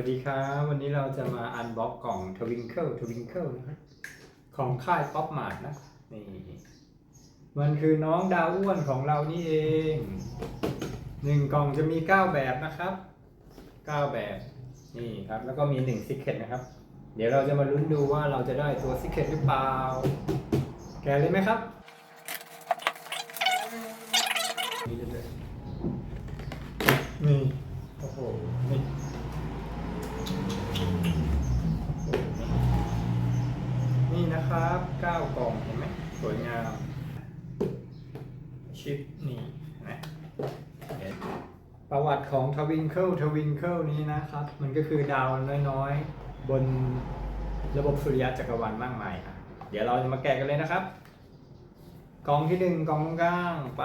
สวัสดีครับ วันนี้เราจะมาอันบ็อกกล่อง Twinkle Twinkle นะครับของค่ายป๊อปมาร์ทนะนี่มันคือน้องดาวอ้วนของเรานี่เองหนึ่งกล่องจะมี9แบบนะครับ9แบบนี่ครับแล้วก็มี1 Secret นะครับ เดี๋ยวเราจะมาลุ้นดูว่าเราจะได้ตัว Secret หรือเปล่า แกเลยไหมครับนี่เลยนี่โอ้โห นี่นี่นะครับ9กล่องเห็นไหมสวยงาม ชิปนี่เห็นไหมเห็นประวัติของทวิงเคิลทวิงเคิลนี้นะครับ มันก็คือดาวน้อยๆ บนระบบสุริยะจักรวาลมากมายครับเดี๋ยวเราจะมาแกะกันเลยนะครับกล่องที่หนึ่งกล่องกลางไป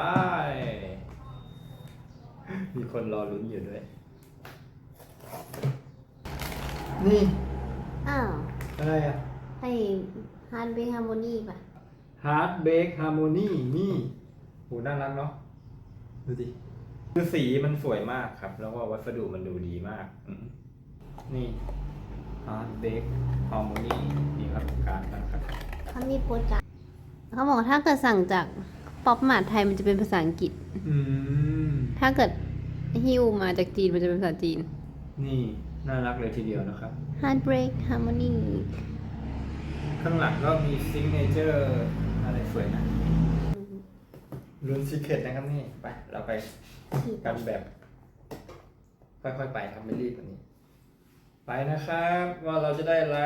มีคนรอลุ้นอยู่ด้วย นี่ อ้าว อะไรอะ ให้ฮาร์ดเบฮาร์โมนีป่ะฮาร์ดเบ k ฮาร์โมนีนี่โหน่ารักเนาะ ดูสิคือสีมันสวยมากครับ แล้วก็วัสดุมันดูดีมากอืมนี่ฮาร์ดเบ k ฮาร์โมนีนี่ครับการดนะครับ เขามีโปรจักเขาบอกถ้าเกิดสั่งจากป๊อปมาร์ทไทยมันจะเป็นภาษาอังกฤษ อืม ถ้าเกิดฮิวมาจากจีนมันจะเป็นภาษาจีน นี่ น่ารักเลยทีเดียวนะครับ Heartbreak Harmony ข้างหลังก็มีซิงเนเจอร์อะไรสวยนะลุ้นซีเคร็ตนะครับนี่ ไป เราไปกันแบบ ค่อยๆไปครับไม่รีบกว่านี้ ไปนะครับ ว่าเราจะได้อะไร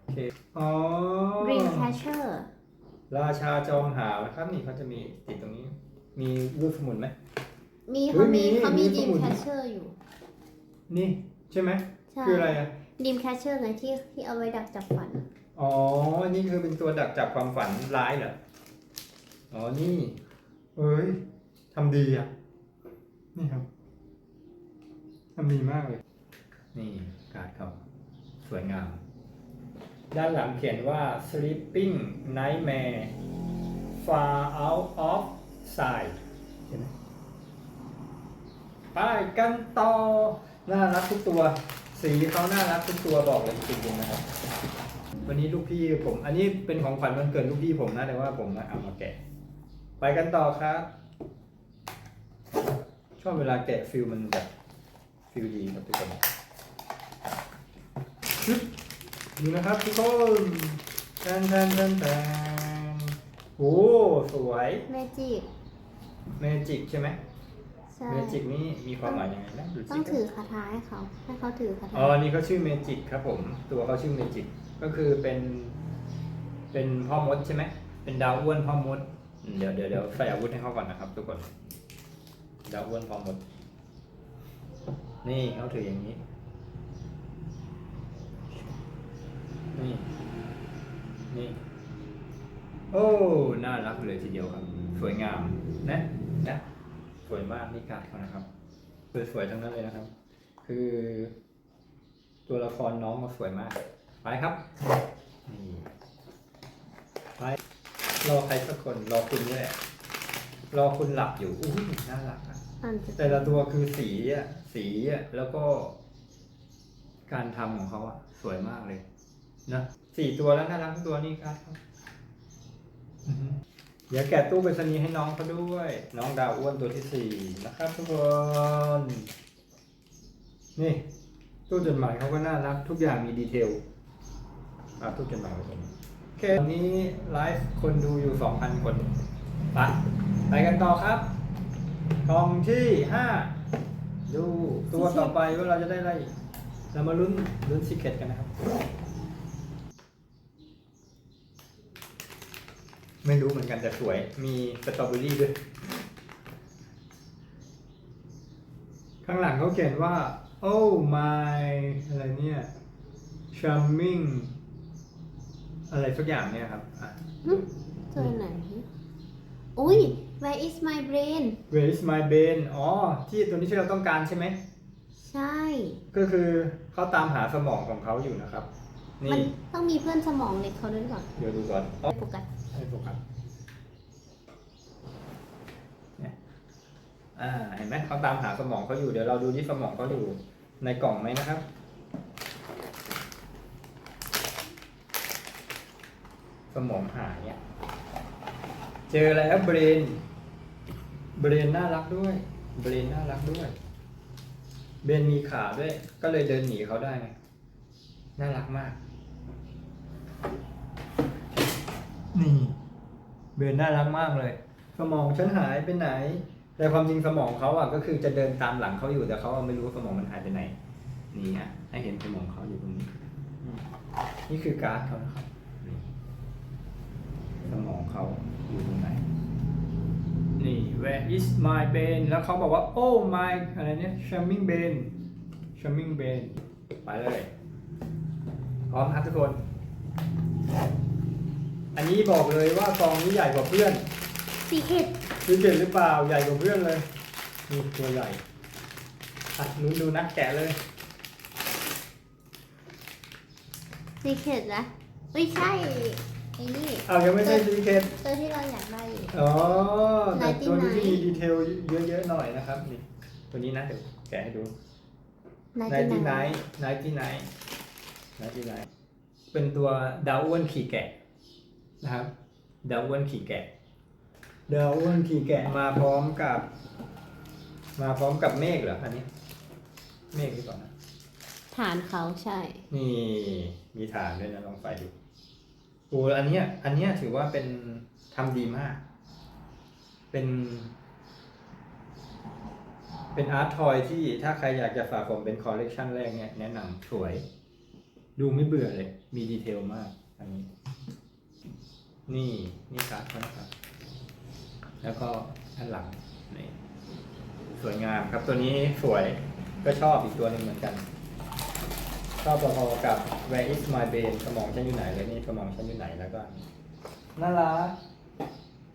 โอเคอ๋อ Dream Catcher ราชาจอมหาวนะครับนี่เขาจะมีติดตรงนี้ มีรูปสมุนไหมมีเฮ้เขายมีมีเขามีมีส Dream มุน Catcher อยู่ นี่ ใช่ไหมใช่คืออะไรอะ Dream Catcher ไงที่ที่เอาไว้ดักจับฝัน อ๋อ นี่คือเป็นตัวดักจับความฝันร้ายเหรอ อ๋อ นี่เอ้ยทำดีอะ นี่ครับทำดีมากเลย นี่การ์ดเขาสวยงาม ด้านหลังเขียนว่า sleeping nightmare far out of sight เห็นไหมไปกันต่อ น่ารักทุกตัว สีเขาน่ารักทุกตัวบอกเลยจริงๆนะครับ วันนี้ลูกพี่ผม อันนี้เป็นของขวัญวันเกิดลูกพี่ผมนะแต่ว่าผมมาเอามาแกะ ไปกันต่อครับ ชอบเวลาแกะฟิลมันแบบฟิลดีครับทุกคนชึบดูนะครับทุกคนแทนแทนแทนแทนโอ้สวย Magic เมจิกใช่ไหม ใช่ เมจิกนี่มีความหมายยังไงนะดูสิต้องถือคาถาให้เขาให้เขาถือคาถาอ๋อนี่เขาชื่อเมจิกครับผม ตัวเขาชื่อเมจิก ก็คือเป็น เป็นพ่อมดใช่ไหม เป็นดาวอ้วนพ่อมดอืมเดี๋ยวเดี๋ยวเดี๋ยวใส่อาวุธให้เขาก่อนนะครับ ทุกคน ดาวอ้วนพ่อมด นี่เขาถืออย่างนี้ นี่ นี่ โอ้ น่ารักเลยทีเดียวครับ สวยงามนะนะ สวยมากนี่การ์ดเขานะครับสวยๆทั้งนั้นเลยนะครับ คือ ตัวละครน้องมาสวยมาก ไปครับนี่ไปรอใครสักคนรอคุณนี่แหละ รอคุณหลับอยู่อุ้ยน่ารักอะอ่านจะแต่ละตัวคือสีอะสีอะแล้วก็ การทำของเขาอะสวยมากเลยนะสี่ตัวแล้วน่ารักทุกตัวนี่ครับอือฮึเดี๋ยวแกะตู้ไปรษณีย์ให้น้องเขาด้วย น้องดาวอ้วนตัวที่สี่นะครับทุกคนนี่ ตู้จดหมายเขาก็น่ารัก ทุกอย่างมีดีเทลอะตู้จดหมายไว้ตรงนี้โอเคตอนนี้ไลฟ์คนดูอยู่สองพันคนไปไปกันต่อครับกล่องที่ห้าดูตัวต่อไปว่าเราจะได้อะไร เรามาลุ้นลุ้นซิกเก็ตกันนะครับ ไม่รู้เหมือนกันแต่สวย มีสตรอเบอรี่ด้วย ข้างหลังเขาเขียนว่า oh my อะไรเนี่ย charming อะไรสักอย่างเนี่ยครับอะตัวไหน อุ้ย Where is my brain where is my brain อ๋อ ที่ตัวนี้ที่เราต้องการใช่ไหม ใช่ ก็คือเขาตามหาสมองของเขาอยู่นะครับ มันนี่ต้องมีเพื่อนสมองเล็กเขาด้วยก่อนเดี๋ยวดูก่อนอ๋อ โฟกัส ให้โฟกัสเนี่ยอ่าเห็นไหมเขาตามหาสมองเขาอยู่เดี๋ยวเราดูที่สมองเขาอยู่ในกล่องไหมนะครับสมองหายเนี่ยเจอแล้วเบรน เบรนน่ารักด้วย เบรนน่ารักด้วย เบรนมีขาด้วย ก็เลยเดินหนีเขาได้ไงน่ารักมาก นี่เบนน่ารักมากเลย สมองฉันหายไปไหน แต่ความจริงสมองเขาอะก็คือจะเดินตามหลังเขาอยู่แต่เขาอะไม่รู้ว่าสมองมันหายไปไหน นี่อะให้เห็นสมองเขาอยู่ตรงนี้อืมนี่คือการ์ดเขานะครับนี่สมองเขาอยู่ตรงไหน นี่ where is my brain แล้วเขาบอกว่า oh my อะไรเนี่ย charming brain charming brain ไปเลย พร้อมครับทุกคน อันนี้บอกเลยว่าซองนี้ใหญ่กว่าเพื่อนสีเข็ดดูเด่นหรือเปล่าใหญ่กว่าเพื่อนเลยนี่ตัวใหญ่อะลุ้นดูนะแกะเลยสีเข็ดนะไม่ใช่ไอ้นี่อ้าวยังไม่ใช่ซีเคทตัวที่เราอยากได้อยู่อ๋อแต่ตัวนี้99ที่มีดีเทลเยอะๆหน่อยนะครับนี่ตัวนี้นะเดี๋ยวแกะให้ดูนายไนที่ที่ไหไนนท์ไนที่ไนท์ไนที่ไนท์เป็นตัวดาวอ้วนขี่แกะ นะครับดาวอ้วนขี่แกะดาวอ้วนขี่แกะมาพร้อมกับ มาพร้อมกับเมฆเหรออันนี้ เมฆหรือเปล่านะฐานเขาใช่ นี่มีฐานด้วยนะลองใส่ดูโอ้อันเนี้ย อันเนี้ยถือว่าเป็นทำดีมาก เป็น เป็นอาร์ตทอยที่ถ้าใครอยากจะฝากผมเป็นคอลเลกชันแรกเนี่ยแนะนำสวย ดูไม่เบื่อเลย มีดีเทลมาก อันนี้ นี่นี่การ์ดนะครับ แล้วก็ด้านหลังนี่สวยงามครับตัวนี้สวยก็ชอบอีกตัวหนึ่งเหมือนกัน ชอบพอๆกับ Where is my brain สมองฉันอยู่ไหนเลยนี่สมองฉันอยู่ไหนแล้วก็น่ารัก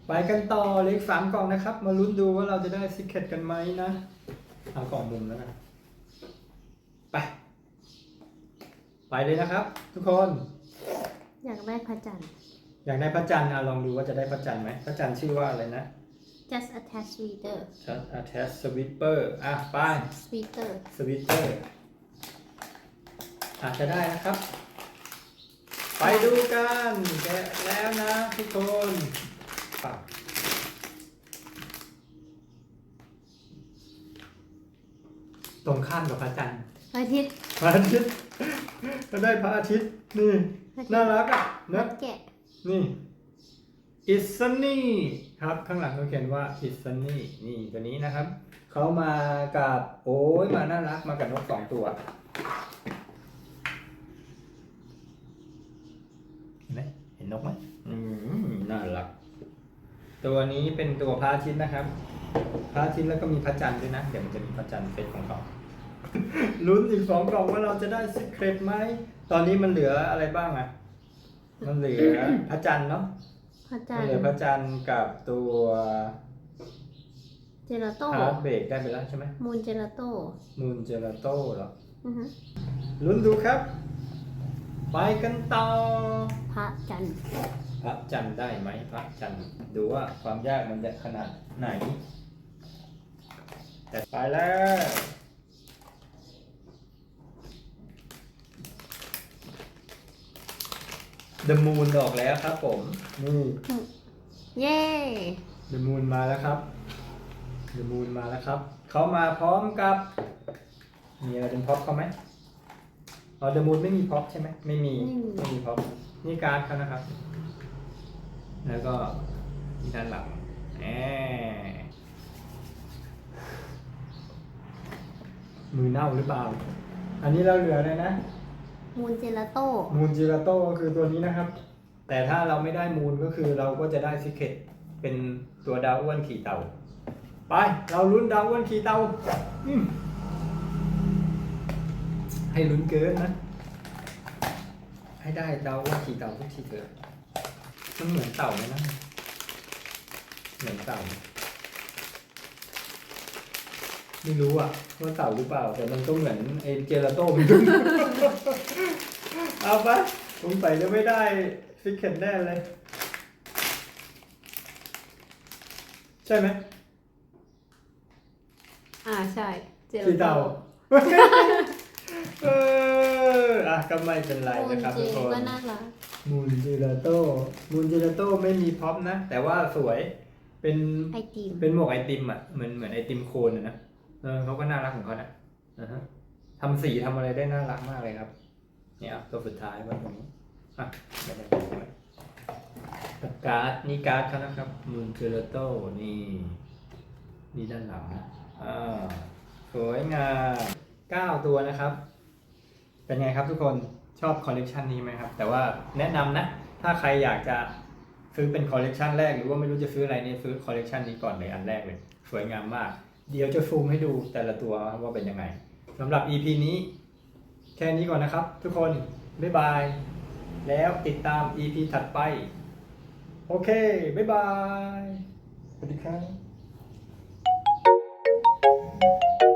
ไปกันต่อเหล็กสามกล่องนะครับ มาลุ้นดูว่าเราจะได้ซิกเก็ตกันไหมนะเอากล่องมุมแล้วนะไป ไปเลยนะครับ ทุกคน อยากได้พระจันทร์ อยากได้พระจันทร์อะลองดูว่าจะได้พระจันทร์ไหมพระจันทร์ชื่อว่าอะไรนะ just attach sweater Just attach sweeper อะไป sweater สวิตเตอร์อาจจะได้นะครับ ไปดูกันแกะแล้วนะทุกคนปักตรงข้ามกับพระจันทร์พระอาทิตย์พระอาทิตย์ก็ได้พระอาทิตย์นี่พระอาทิตย์น่ารักอะนันะกแกะ นี่ It's sunny ครับ ข้างหลังเขาเขียนว่า It's sunny นี่ตัวนี้นะครับ เขามากับโอ้ยมาน่ารักมากับนกสองตัวเห็นไหมเห็นนกไหมอืมน่ารัก ตัวนี้เป็นตัวพระอาทิตย์นะครับพระอาทิตย์แล้วก็มีพระจันทร์ด้วยนะ เดี๋ยวมันจะมีพระจันทร์เซตของเขาลุ้นอีกสองกล่องว่าเราจะได้สิเครตไหม ตอนนี้มันเหลืออะไรบ้างอะ มันเหลือพระจันทร์เนาะพระจัมันนทเหลือร์พระจันทร์กับตัวเจลาโต้ ฮาร์ดเบรกได้ไปแล้วใช่ไหมมูนเจลาโต้มูนเจลาโต้เหรออือฮึลุ้นดูครับ ไปกันต่อ พระจันทร์พระจันทร์ได้ไหมพระจันทร์ดูว่าความยากมันจะขนาดไหน แต่ไปแล้ว The Moon ออกแล้วครับผม นี่ เย้ The Moon มาแล้วครับ The Moon มาแล้วครับ เขามาพร้อมกับ มีอะไรเป็นพ็อปเขาไหมอ๋อ The Moon ไม่มีพ็อปใช่ไหม ไม่มี ไม่มีพ็อปนี่การ์ดเขานะครับ แล้วก็ที่ด้านหลังแหมมือเน่าหรือเปล่า อันนี้เราเหลือเลยนะ มูนเจลาโต้มูนจิราโต้ก็คือตัวนี้นะครับ แต่ถ้าเราไม่ได้มูนก็คือเราก็จะได้ซิกเก็ตเป็นตัวดาวอ้วนขี่เต่า ไป เราลุ้นดาวอ้วนขี่เต่าอืมให้ลุ้นเกินนะ ให้ได้ดาวอ้วนขี่เต่าทุกทีเกิดมันเหมือนเต่าไหมนะ เหมือนเต่า ไม่รู้อะว่าเต่าหรือเปล่า แต่มันก็เหมือนไอ้เจลาโต้เหมือนกันเอาปะสงสัยจะไม่ได้ฟิกเก็ตแน่เลย ใช่ไหมอ่าใช่ เจลสีเทาเอออะก็ไม่เป็นไรนะครับเจทุกคน ก็น่ารักมูนจิราโต้มูนจิราโต้ไม่มีพ็อปนะ แต่ว่าสวยเป็นไอติม เป็นหมวกไอติมอะเหมือนเหมือนไอติมโคนอะนะ เออเขาก็น่ารักของเขานะนะฮะทำสีทำอะไรได้น่ารักมากเลยครับ เนี่ยอะตัวสุดท้ายว่าตรงนี้อะไม่ได้ไม่ได้การ์ดนี่การ์ดเขานะครับมูนจิราโต้นี่นี่ด้านหลังนะอ่าสวยงามเก้าตัวนะครับ เป็นไงครับทุกคนชอบคอลเลกชันนี้ไหมครับ แต่ว่าแนะนำนะ ถ้าใครอยากจะซื้อเป็นคอลเลกชันแรกหรือว่าไม่รู้จะซื้ออะไรเนี่ยซื้อคอลเลกชันนี้ก่อนเลยอันแรกเลย สวยงามมาก เดี๋ยวจะซูมให้ดูแต่ละตัวว่าเป็นยังไงสำหรับ EP นี้ แค่นี้ก่อนนะครับ ทุกคน บ๊ายบาย แล้วติดตาม EP ถัดไป โอเค บ๊ายบาย สวัสดีครับ